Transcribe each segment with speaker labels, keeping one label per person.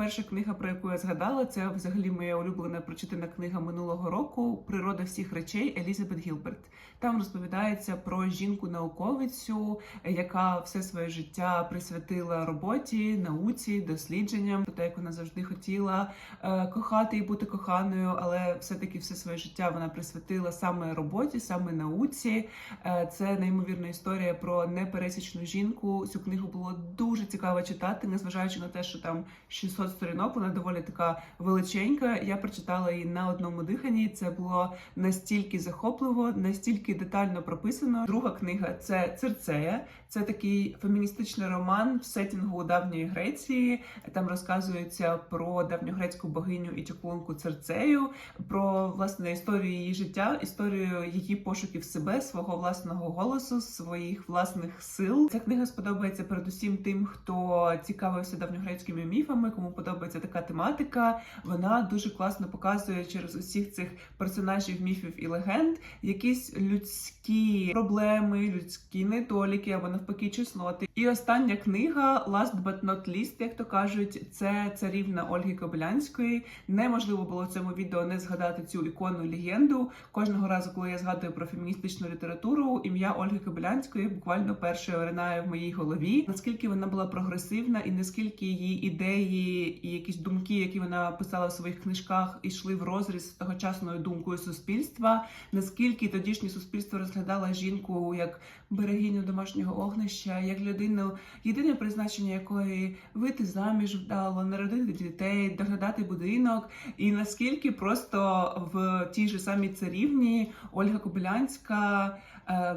Speaker 1: Перша книга, про яку я згадала, це взагалі моя улюблена прочитана книга минулого року Природа всіх речей Елізабет Гілберт. Там розповідається про жінку-науковицю, яка все своє життя присвятила роботі, науці, дослідженням. Про те, як вона завжди хотіла е, кохати і бути коханою, але все-таки все своє життя вона присвятила саме роботі, саме науці. Е, це неймовірна історія про непересічну жінку. Цю книгу було дуже цікаво читати, незважаючи на те, що там 600 сторінок, вона доволі така величенька. Я прочитала її на одному диханні. Це було настільки захопливо, настільки детально прописано. Друга книга це Церцея. Це такий феміністичний роман в сетінгу давньої Греції. Там розказується про давньогрецьку богиню і чаклунку Церцею, про власне історію її життя, історію її пошуків себе, свого власного голосу, своїх власних сил. Ця книга сподобається передусім тим, хто цікавився давньогрецькими міфами, кому подобається така тематика. Вона дуже класно показує через усіх цих персонажів міфів і легенд якісь людські проблеми, людські недоліки або навпаки чесноти. І остання книга Last but not least, як то кажуть, це царівна Ольги Кобилянської. Неможливо було в цьому відео не згадати цю іконну легенду. Кожного разу, коли я згадую про феміністичну літературу, ім'я Ольги Кобилянської буквально перше оринає в моїй голові. Наскільки вона була прогресивна, і наскільки її ідеї і якісь думки, які вона писала в своїх книжках, ішли в розріз з тогочасною думкою суспільства. Наскільки тодішнє суспільство розглядало жінку як берегиню домашнього огнища, як людину, єдине призначення якої вийти заміж вдало, народити дітей, доглядати будинок, і наскільки просто в тій же самій царівні Ольга Кобилянська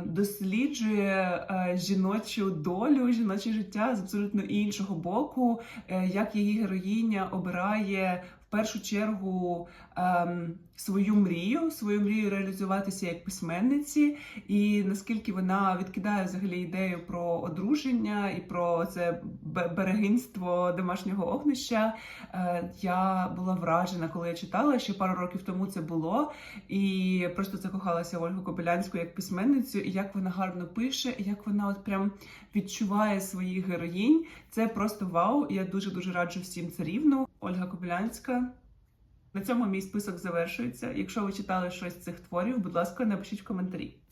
Speaker 1: досліджує е, жіночу долю, жіноче життя з абсолютно іншого боку, е, як її героїня обирає в першу чергу ем, свою мрію, свою мрію реалізуватися як письменниці, і наскільки вона відкидає взагалі ідею про одруження і про це берегинство домашнього огнища. Е, я була вражена, коли я читала ще пару років тому це було, і просто закохалася в Ольгу Кобилянську як письменницю, і як вона гарно пише, і як вона от прям відчуває своїх героїнь. Це просто вау. Я дуже дуже раджу всім царівну. Ольга Кобилянська. На цьому мій список завершується. Якщо ви читали щось з цих творів, будь ласка, напишіть в коментарі.